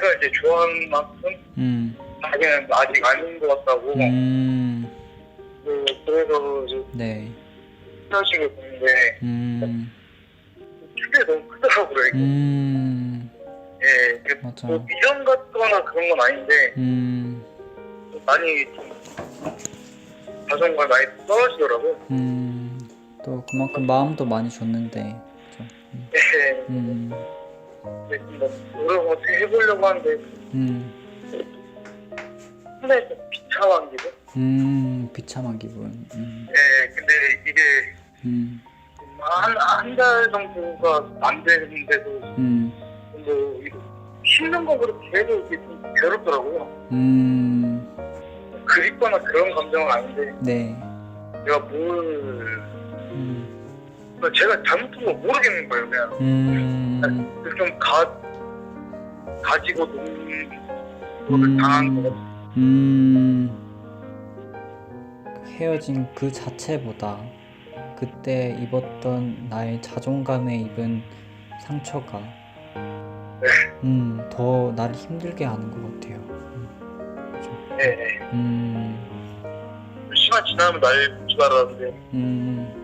제가 이제 좋아하는 만큼 음, 자기는 아직 아닌 것 같다고. 음, 네, 그래서 이제 네, 헤어지게 됐는데 음, 크게 너무 크더라고요 이게. 음, 예, 이게 맞아. 뭐 미련 같거나 그런 건 아닌데 음, 좀 많이 좀 자존감 많이 떨어지더라고요. 음, 또 그만큼 마음도 많이 줬는데, 그죠? 음, 예, 음, 노력 어떻게 해보려고 하는데 음, 상당히 좀 비참한 기분? 음, 비참한 기분. 음, 예, 근데 이게 음, 한한 달 정도가 안 되는데도 음, 뭐 이거 힘든 거 그렇게 계속 이게 좀 괴롭더라고요. 음, 그립거나 그런 감정은 아닌데 네, 내가 뭘 음, 제가 잘못한 거 모르겠는 거예요 그냥. 음, 좀 가, 가지고 노는 거를 음. 당한 거. 같아요. 음, 헤어진 그 자체보다 그때 입었던 나의 자존감에 입은 상처가 음, 더 나를 힘들게 하는 것 같아요. 음, 예, 예. 음, 시간 지나면 날줄 알았는데. 음,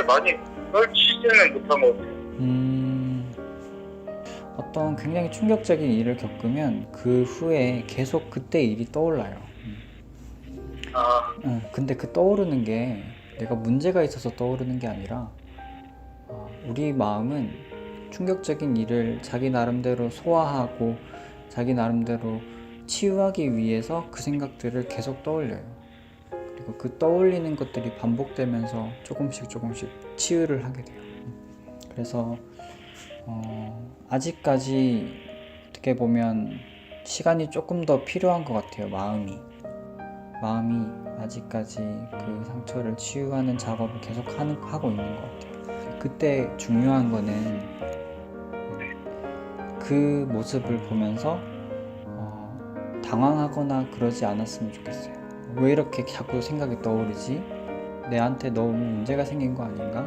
시계 많이 떨치지는 못한 것 같아요. 음, 어떤 굉장히 충격적인 일을 겪으면 그 후에 계속 그때 일이 떠올라요. 음. 아, 어, 근데 그 떠오르는 게 내가 문제가 있어서 떠오르는 게 아니라 어, 우리 마음은 충격적인 일을 자기 나름대로 소화하고 자기 나름대로 치유하기 위해서 그 생각들을 계속 떠올려요. 그리고 그 떠올리는 것들이 반복되면서 조금씩 조금씩 치유를 하게 돼요. 그래서 어, 아직까지 어떻게 보면 시간이 조금 더 필요한 것 같아요. 마음이. 마음이 아직까지 그 상처를 치유하는 작업을 계속 하는, 하고 있는 것 같아요. 그때 중요한 거는 그 모습을 보면서 어, 당황하거나 그러지 않았으면 좋겠어요. 왜 이렇게 자꾸 생각이 떠오르지? 내한테 너무 문제가 생긴 거 아닌가?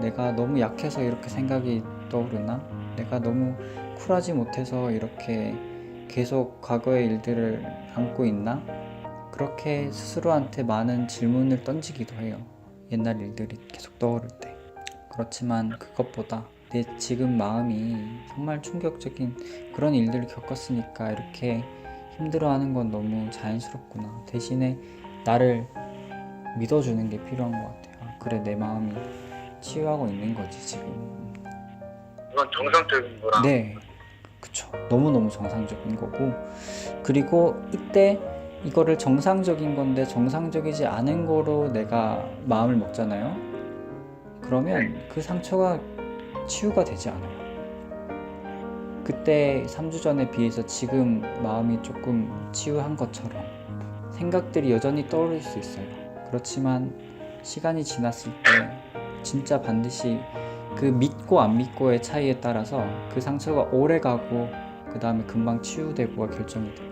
내가 너무 약해서 이렇게 생각이 떠오르나? 내가 너무 쿨하지 못해서 이렇게 계속 과거의 일들을 안고 있나? 그렇게 스스로한테 많은 질문을 던지기도 해요. 옛날 일들이 계속 떠오를 때. 그렇지만 그것보다 내 지금 마음이 정말 충격적인 그런 일들을 겪었으니까 이렇게 힘들어하는 건 너무 자연스럽구나. 대신에 나를 믿어주는 게 필요한 것 같아요. 아, 그래, 내 마음이 치유하고 있는 거지, 지금. 이건 정상적인 거라. 네, 그쵸. 너무 너무 정상적인 거고. 그리고 이때 이거를 정상적인 건데 정상적이지 않은 거로 내가 마음을 먹잖아요. 그러면 그 상처가 치유가 되지 않아요. 그때 3주 전에 비해서 지금 마음이 조금 치유한 것처럼 생각들이 여전히 떠오를 수 있어요. 그렇지만 시간이 지났을 때 진짜 반드시 그 믿고 안 믿고의 차이에 따라서 그 상처가 오래 가고 그 다음에 금방 치유되고가 결정이 돼요.